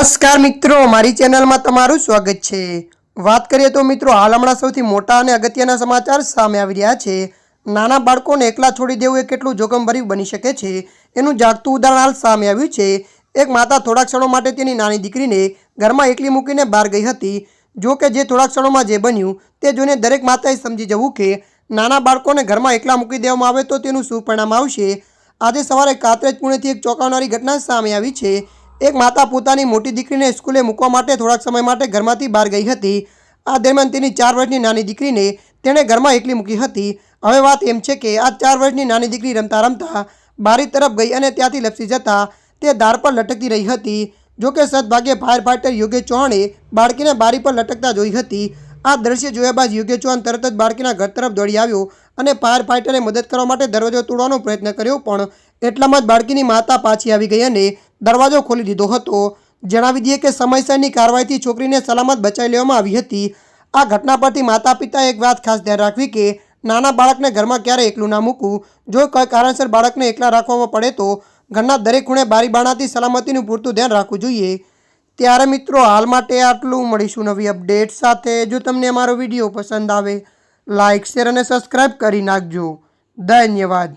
નમસ્કાર મિત્રો, મારી ચેનલમાં તમારું સ્વાગત છે. વાત કરીએ તો મિત્રો, હાલ હમણાં સૌથી મોટા અને અગત્યના સમાચાર સામે આવી રહ્યા છે. નાના બાળકોને એકલા છોડી દેવું એ કેટલું જોખમભર્યું બની શકે છે, એનું જાગતું ઉદાહરણ હાલ સામે આવ્યું છે. એક માતા થોડા ક્ષણો માટે તેની નાની દીકરીને ઘરમાં એકલી મૂકીને બહાર ગઈ હતી. જો કે જે થોડા ક્ષણોમાં જે બન્યું, તે જોઈને દરેક માતાએ સમજી જવું કે નાના બાળકોને ઘરમાં એકલા મૂકી દેવામાં આવે તો તેનું શું પરિણામ આવશે? આજે સવારે કાતરેજ પુણેથી એક ચોંકાવનારી ઘટના સામે આવી છે. એક માતા પોતાની મોટી દીકરીને સ્કૂલે મૂકવા માટે થોડાક સમય માટે ઘરમાંથી બહાર ગઈ હતી. આ દરમિયાન તેની ચાર વર્ષની નાની દીકરીને તેણે ઘરમાં એકલી મૂકી હતી. હવે વાત એમ છે કે આ ચાર વર્ષની નાની દીકરી રમતા રમતા બારી તરફ ગઈ અને ત્યાંથી લપસી જતાં તે દાર પર લટકતી રહી હતી. જોકે સદભાગ્યે ફાયર ફાઇટર યોગેશ ચૌહાણે બાળકીને બારી પર લટકતા જોઈ હતી. આ દ્રશ્ય જોયા બાદ યોગેશ ચૌહાણ તરત જ બાળકીના ઘર તરફ દોડી આવ્યો અને ફાયર ફાઇટરે મદદ કરવા માટે દરવાજો તોડવાનો પ્રયત્ન કર્યો, પણ એટલામાં જ બાળકીની માતા પાછી આવી ગઈ અને દરવાજો ખોલી દીધો હતો. જણાવી દઈએ કે સમયસરની કાર્યવાહીથી છોકરીને સલામત બચાવી લેવામાં આવી હતી. આ ઘટના પરથી માતા પિતાએ એક વાત ખાસ ધ્યાન રાખવી કે નાના બાળકને ઘરમાં ક્યારે એકલું ના મૂકવું. જો કોઈ કારણસર બાળકને એકલા રાખવામાં પડે તો ઘરના દરેક ખૂણે બારી બાણાથી સલામતીનું પૂરતું ધ્યાન રાખવું જોઈએ. ત્યારે મિત્રો, હાલ માટે આટલું. મળીશું નવી અપડેટ સાથે. જો તમને અમારો વીડિયો પસંદ આવે લાઇક શેર અને સબસ્ક્રાઈબ કરી નાખજો. ધન્યવાદ.